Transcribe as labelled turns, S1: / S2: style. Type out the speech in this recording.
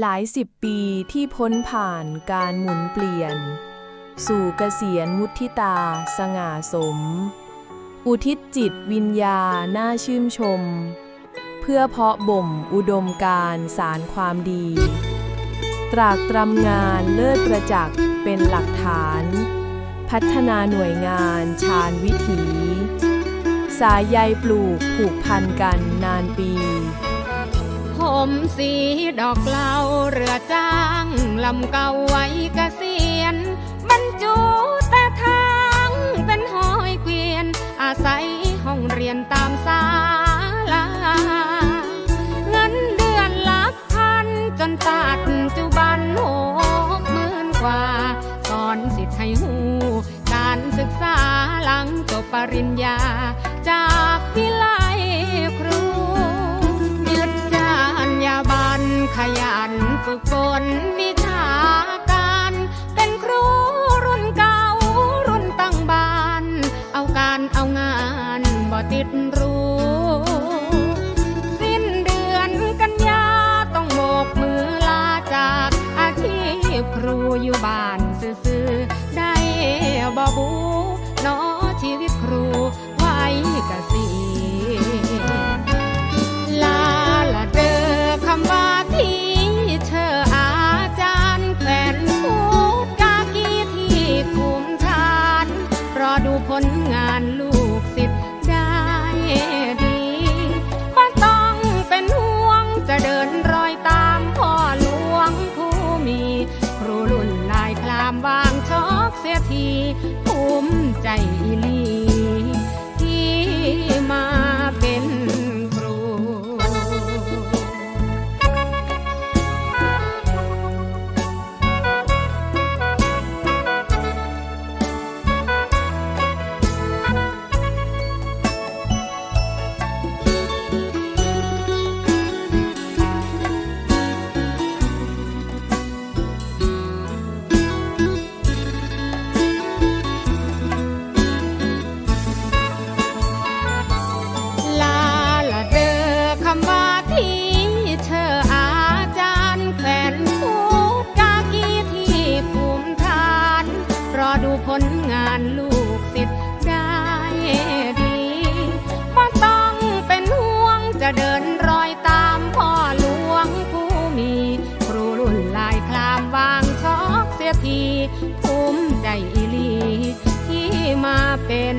S1: หลายสิบปีที่พ้นผ่านการหมุนเปลี่ยน สู่เกษียณมุทิตาสง่าสม อุทิศจิตวิญญาน่าชื่นชม เพื่อเพาะบ่มอุดมการสารความดี ตรากตรำงานเลิศประจักษ์เป็นหลักฐาน พัฒนาหน่วยงานชาญวิถี สายใยปลูกผูกพันกันนานปี
S2: มสีดอกเหลาเรือจ้างลำเก่าไว้เกษียณบรรจุแต่ทางเป็นหอยเกวียน อาศัยห้องเรียนตามศาลาเงินเดือนหลักพันจนปัจจุบันหกหมื่นกว่า สอนสิทธิ์ให้หูการศึกษาหลังจบปริญญา จากวิไลครู ขยันฝึกฝนวิชาการ เป็นครูรุ่นเก่ารุ่นตั้งบาน เอาการเอางานบ่ติดรู้ ลงานลูกศิษย์ได้ดี ก็ต้องเป็นห่วงจะเดินรอยตามพ่อหลวงผู้มี ครูรุ่นลายคลามวางชอกเสียทีภูมิใจอีลี ดูผลงานลูกศิษย์ได้ดีบ่ต้องเป็นห่วงจะเดินรอยตามพ่อหลวงผู้มี ครูรุ่นลายคลามวางช็อกเสียทีภูมิใจอีลีที่มาเป็น